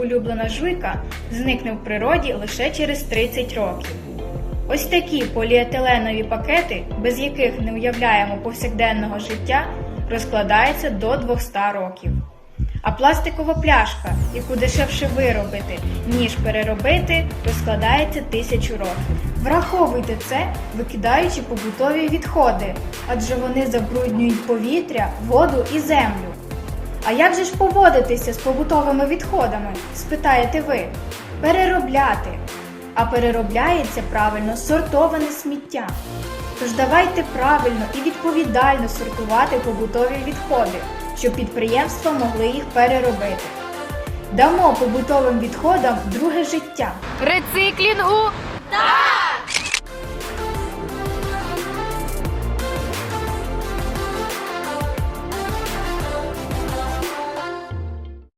улюблена жуйка зникне в природі лише через 30 років. Ось такі поліетиленові пакети, без яких не уявляємо повсякденного життя, розкладаються до 200 років. А пластикова пляшка, яку дешевше виробити, ніж переробити, розкладається тисячу років. Враховуйте це, викидаючи побутові відходи, адже вони забруднюють повітря, воду і землю. А як же ж поводитися з побутовими відходами? спитаєте ви. Переробляти. А переробляється правильно сортоване сміття. Тож давайте правильно і відповідально сортувати побутові відходи, щоб підприємства могли їх переробити. Дамо побутовим відходам друге життя. Рециклінгу